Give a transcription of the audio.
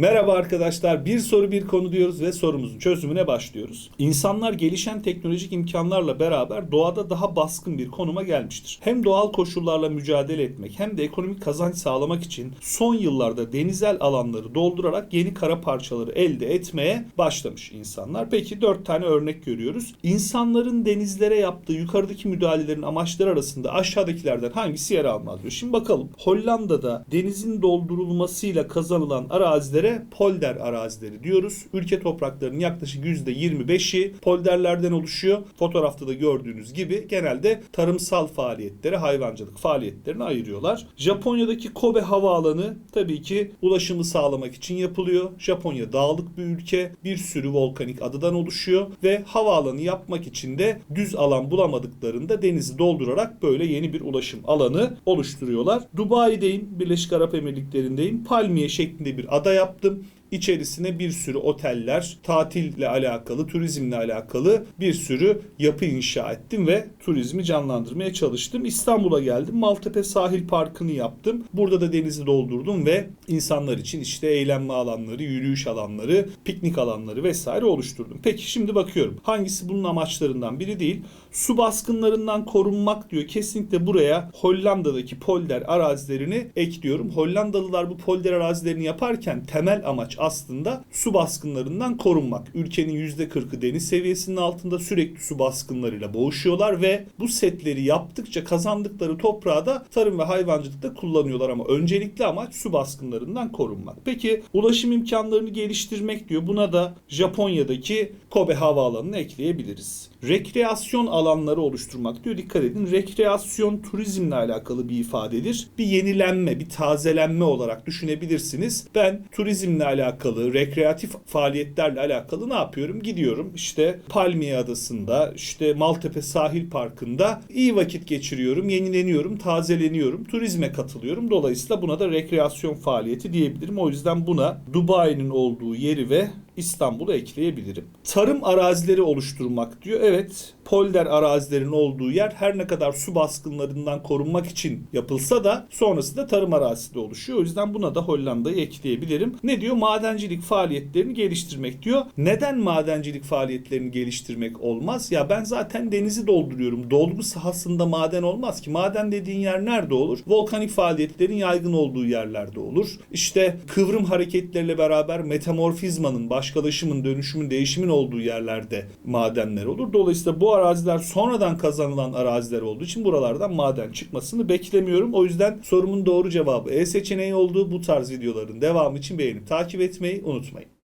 Merhaba arkadaşlar. Bir soru bir konu diyoruz ve sorumuzun çözümüne başlıyoruz. İnsanlar gelişen teknolojik imkanlarla beraber doğada daha baskın bir konuma gelmiştir. Hem doğal koşullarla mücadele etmek hem de ekonomik kazanç sağlamak için son yıllarda denizel alanları doldurarak yeni kara parçaları elde etmeye başlamış insanlar. Peki dört tane örnek görüyoruz. İnsanların denizlere yaptığı yukarıdaki müdahalelerin amaçları arasında aşağıdakilerden hangisi yer almaz diyor. Şimdi bakalım. Hollanda'da denizin doldurulmasıyla kazanılan arazilere polder arazileri diyoruz. Ülke topraklarının yaklaşık %25'i polderlerden oluşuyor. Fotoğrafta da gördüğünüz gibi genelde tarımsal faaliyetlere, hayvancılık faaliyetlerine ayırıyorlar. Japonya'daki Kobe havaalanı tabii ki ulaşımı sağlamak için yapılıyor. Japonya dağlık bir ülke. Bir sürü volkanik adadan oluşuyor ve havaalanı yapmak için de düz alan bulamadıklarında denizi doldurarak böyle yeni bir ulaşım alanı oluşturuyorlar. Dubai'deyim, Birleşik Arap Emirlikleri'ndeyim. Palmiye şeklinde bir ada yaptım. İçerisine bir sürü oteller, tatille alakalı, turizmle alakalı bir sürü yapı inşa ettim ve turizmi canlandırmaya çalıştım. İstanbul'a geldim. Maltepe Sahil Parkı'nı yaptım. Burada da denizi doldurdum ve insanlar için işte eğlenme alanları, yürüyüş alanları, piknik alanları vesaire oluşturdum. Peki şimdi bakıyorum. Hangisi bunun amaçlarından biri değil. Su baskınlarından korunmak diyor. Kesinlikle buraya Hollanda'daki polder arazilerini ekliyorum. Hollandalılar bu polder arazilerini yaparken temel amaç aslında su baskınlarından korunmak. Ülkenin %40'ı deniz seviyesinin altında sürekli su baskınlarıyla boğuşuyorlar ve bu setleri yaptıkça kazandıkları toprağı da tarım ve hayvancılıkta kullanıyorlar ama öncelikli amaç su baskınlarından korunmak. Peki ulaşım imkanlarını geliştirmek diyor. Buna da Japonya'daki Kobe havaalanını ekleyebiliriz. Rekreasyon alanları oluşturmak diyor. Dikkat edin. Rekreasyon turizmle alakalı bir ifadedir. Bir yenilenme, bir tazelenme olarak düşünebilirsiniz. Ben turizmle alakalı, rekreatif faaliyetlerle alakalı ne yapıyorum? Gidiyorum işte Palmiye Adası'nda, işte Maltepe Sahil Parkı'nda iyi vakit geçiriyorum, yenileniyorum, tazeleniyorum, turizme katılıyorum. Dolayısıyla buna da rekreasyon faaliyeti diyebilirim. O yüzden buna Dubai'nin olduğu yeri ve İstanbul'u ekleyebilirim. Tarım arazileri oluşturmak diyor. Evet, polder arazilerin olduğu yer her ne kadar su baskınlarından korunmak için yapılsa da sonrasında tarım arazisi de oluşuyor. O yüzden buna da Hollanda'yı ekleyebilirim. Ne diyor? Madencilik faaliyetlerini geliştirmek diyor. Neden madencilik faaliyetlerini geliştirmek olmaz? Ya ben zaten denizi dolduruyorum. Dolgu sahasında maden olmaz ki. Maden dediğin yer nerede olur? Volkanik faaliyetlerin yaygın olduğu yerlerde olur. İşte kıvrım hareketleriyle beraber metamorfizmanın, başkalaşımın, dönüşümün, değişimin olduğu yerlerde madenler olur. Dolayısıyla bu araziler sonradan kazanılan araziler olduğu için buralardan maden çıkmasını beklemiyorum. O yüzden sorumun doğru cevabı E seçeneği olduğu bu tarz videoların devamı için beğenip takip etmeyi unutmayın.